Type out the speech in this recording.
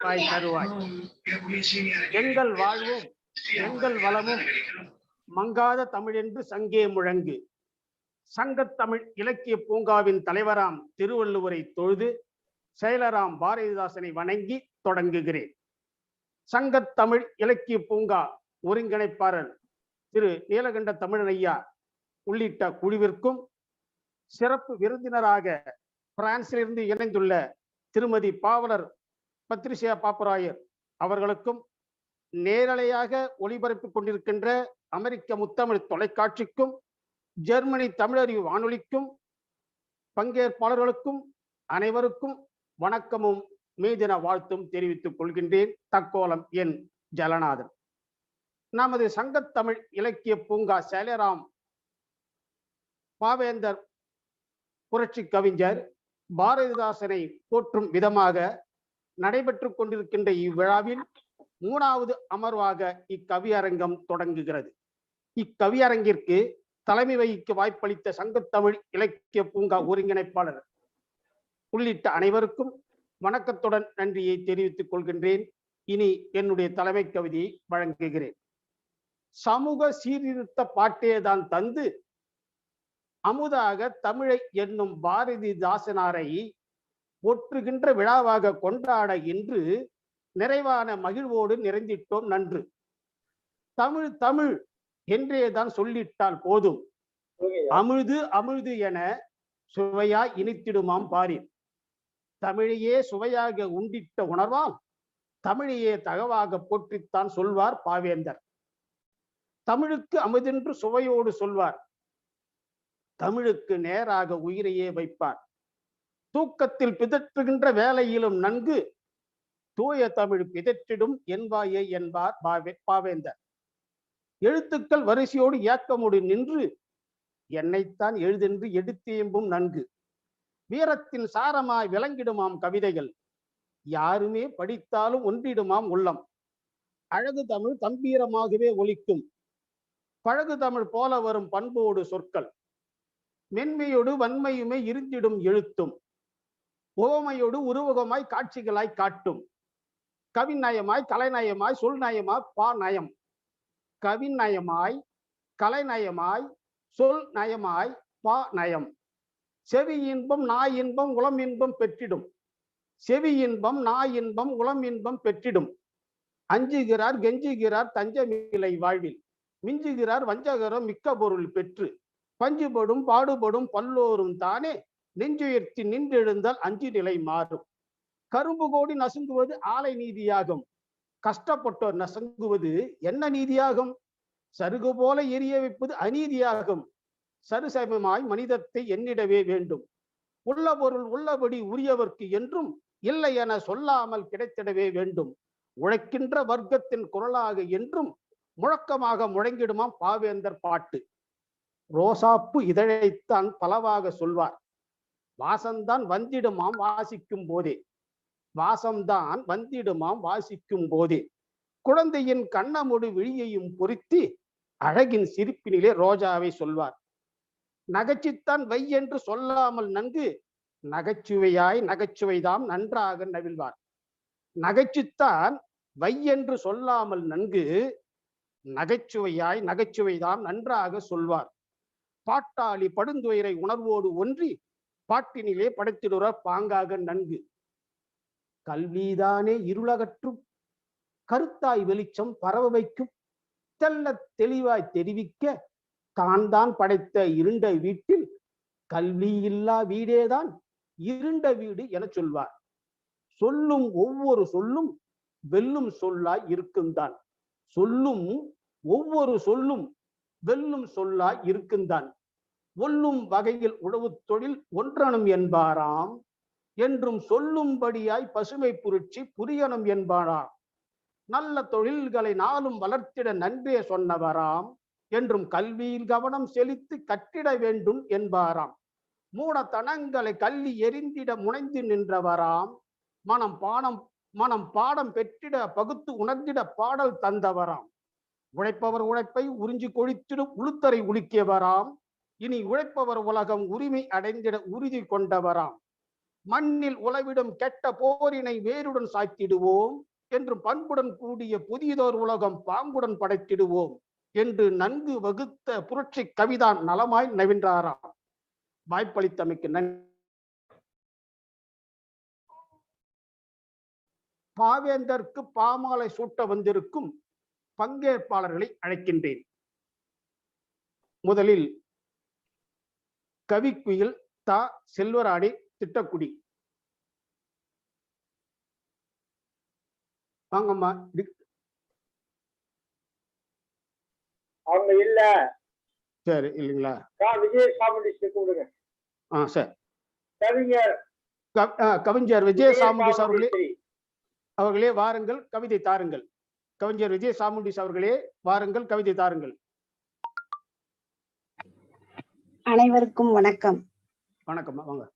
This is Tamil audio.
வாய் தருவாய் எங்கள் வாழ்வும் எங்கள் வளமும் மங்காத தமிழென்று சங்கே முழங்கு. சங்கத் தமிழ் இலக்கிய பூங்காவின் தலைவராம் திருவள்ளுவரை தொழுது செயலராம் பாரதிதாசனை வணங்கி தொடங்குகிறேன். சங்கத்தமிழ் இலக்கிய பூங்கா ஒருங்கிணைப்பாளர் திரு நீலகண்ட தமிழன் ஐயா உள்ளிட்ட குழுவிற்கும் சிறப்பு விருந்தினராக பிரான்சிலிருந்து இணைந்துள்ள திருமதி பாவலர் பத்ரிசியா பாப்பராயர் அவர்களுக்கும் நேரலையாக ஒளிபரப்பு கொண்டிருக்கின்ற அமெரிக்க முத்தமிழ் தொலைக்காட்சிக்கும் ஜெர்மனி தமிழறிவு வானொலிக்கும் பங்கேற்பாளர்களுக்கும் அனைவருக்கும் வணக்கமும் மேதின வாழ்த்தும் தெரிவித்துக் கொள்கின்றேன். தக்கோலம் என் ஜலநாதன். நமது சங்கத்தமிழ் இலக்கிய பூங்கா சேலராம் பாவேந்தர் புரட்சி கவிஞர் பாரதிதாசனை போற்றும் விதமாக நடைபெற்று கொண்டிருக்கின்ற இவ்விழாவில் மூணாவது அமர்வாக இக்கவியரங்கம் தொடங்குகிறது. இக்கவியரங்கிற்கு தலைமை வகிக்க வாய்ப்பளித்த சங்கத்தமிழ் இலக்கிய பூங்கா ஒருங்கிணைப்பாளர் உள்ளிட்ட அனைவருக்கும் வணக்கத்துடன் நன்றியை தெரிவித்துக் கொள்கின்றேன். இனி என்னுடைய தலைமை கவிதையை வழங்குகிறேன். சமூக சீர்திருத்த பாட்டேதான் தந்து அமுதாக தமிழை என்னும் பாரதிதாசனாரை ஒற்றுகின்ற விழாவாக கொண்டாட இன்று நிறைவான மகிழ்வோடு நிறைந்திட்டோம் நன்று. தமிழ் தமிழ் என்றேதான் சொல்லிட்டால் போதும். அமிழ்து அமிழ்து என சுவையா இனித்திடுமாம் பாரின் தமிழையே சுவையாக உண்டிட்ட உணர்வால் தமிழையே தகவாக போற்றித்தான் சொல்வார் பாவேந்தர். தமிழுக்கு அமுதென்று சுவையோடு சொல்வார் தமிழுக்கு நேராக உயிரையே வைப்பார் தூக்கத்தில் பிதற்றுகின்ற வேலையிலும் நன்கு தூய தமிழ் பிதற்றிடும் என்பாயே என்பார் பாவே பாவேந்தர். எழுத்துக்கள் வரிசையோடு ஏக்கமோடு நின்று என்னைத்தான் எழுதென்று எடுத்தேம்பும் நன்கு. வீரத்தின் சாரமாய் விளங்கிடுமாம் கவிதைகள். யாருமே படித்தாலும் ஒன்றிடுமாம் உள்ளம். அழகு தமிழ் கம்பீரமாகவே ஒலிக்கும். பழகு தமிழ் போல வரும் பண்போடு சொற்கள். மென்மையோடு வன்மையுமே இருந்திடும் எழுத்தும். உவமையோடு உருவகமாய் காட்சிகளாய் காட்டும். கவிநயமாய் கலைநயமாய் சொல்நயமாய் பா நயம். கவிநயமாய் கலைநயமாய் சொல் நயமாய் பா நயம். செவி இன்பம் நாய் இன்பம் உளம் இன்பம் பெற்றிடும். செவி இன்பம் நாய் இன்பம் உளம் இன்பம் பெற்றிடும். அஞ்சுகிறார் கெஞ்சுகிறார் தஞ்சமில்லை வாழ்வில். மிஞ்சுகிறார் வஞ்சகரம் மிக்க பொருள் பெற்று. பஞ்சுபடும் பாடுபடும் பல்லோரும் தானே நெஞ்சுயர்த்தி நின்றெழுந்தால் அஞ்சு நிலை மாறும். கரும்பு கோடி நசுங்குவது ஆலை நீதியாகும். கஷ்டப்பட்டோர் நசுங்குவது என்ன நீதியாகும்? சருகு போல எரிய வைப்பது அநீதியாகும். சருசமமாய் மனிதத்தை எண்ணிடவே வேண்டும். உள்ள பொருள் உள்ளபடி உரியவர்க்கு என்றும் இல்லை என சொல்லாமல் கிடைத்திடவே வேண்டும். உழைக்கின்ற வர்க்கத்தின் குரலாக என்றும் முழக்கமாக முழங்கிடுமாம் பாவேந்தர் பாட்டு. ரோசாப்பு இதழைத்தான் பலவாக சொல்வார். வாசம்தான் வந்திடுமாம் வாசிக்கும் போதே. வாசம்தான் வந்திடுமாம் வாசிக்கும் போதே. குழந்தையின் கண்ணமுடு விழியையும் பொருத்தி அழகின் சிரிப்பினிலே ரோஜாவை சொல்வார். நகைச்சித்தான் வை என்று சொல்லாமல் நன்கு நகைச்சுவையாய் நகைச்சுவைதாம் நன்றாக நவிழ்வார். நகைச்சுத்தான் வை என்று சொல்லாமல் நன்கு நகைச்சுவையாய் நகைச்சுவைதாம் நன்றாக சொல்வார். பாட்டாளி படுந்துயரை உணர்வோடு ஒன்றி பாட்டினிலே படைத்திடுற பாங்காக நன்கு. கல்விதானே இருளகற்றும் கருத்தாய் வெளிச்சம் பரவ வைக்கும் தெல்ல தெளிவாய் தெரிவிக்க தான் தான் படைத்த இருண்ட வீட்டில் கல்வி இல்லா வீடேதான் இருண்ட வீடு என சொல்வார். சொல்லும் ஒவ்வொரு சொல்லும் வெல்லும் சொல்லாய் இருக்கும்தான். சொல்லும் ஒவ்வொரு சொல்லும் வெல்லும் சொல்லாய் இருக்குந்தான் ஒல்லும் வகையில் உழவு தொழில் ஒன்றனும் என்பாராம். என்றும் சொல்லும்படியாய் பசுமை புரட்சி புரியணும் என்பாராம். நல்ல தொழில்களை நாளும் வளர்த்திட நன்றே சொன்னவராம். என்றும் கல்வியில் கவனம் செலுத்தி கட்டிட வேண்டும் என்பாராம். மூடத்தனங்களை கல்வி எரிந்திட முனைந்து நின்றவராம். மனம் பானம் மனம் பாடம் பெற்றிட பகுத்து உணர்ந்திட பாடல் தந்தவராம். உழைப்பவர் உழைப்பை உறிஞ்சி கொழித்திடும் உளுத்தரை உலுக்கியவராம். இனி உழைப்பவர் உலகம் உரிமை அடைந்திட உறுதி கொண்டவராம். மண்ணில் உழவிடும் கெட்ட போரினை வேருடன் சாய்த்திடுவோம். என்று பண்புடன் கூடிய புதியதோர் உலகம் பாங்குடன் படைத்திடுவோம். என்று நன்கு வகுத்த புரட்சி கவிதான் நலமாய் நவின்றாராம். வாய்ப்பளித்தமைக்கு நன்றி பாவேந்தர்க்கு பாமாலை சூட்ட வந்திருக்கும் பங்கேற்பாளர்களை அழைக்கின்றேன். முதலில் கவிக்குயில் தா செல்வராணி திட்டக்குடி. வாங்கம்மா அவங்க இல்ல. சரி இல்லைங்களா? கா விஜய் சாமுண்டி கூடுங்க ஆ சரி. கவிஞர். கவிஞர் விஜய சாமுண்டீஸ் அவர்களே. அவர்களே வாருங்கள் கவிதை தாருங்கள். கவிஞர் விஜய சாமுண்டீஸ் அவர்களே வாருங்கள் கவிதை தாருங்கள். அனைவருக்கும் வணக்கம். வணக்கம் வாங்க.